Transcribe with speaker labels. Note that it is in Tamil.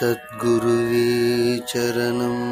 Speaker 1: சத்குருவே சரணம்.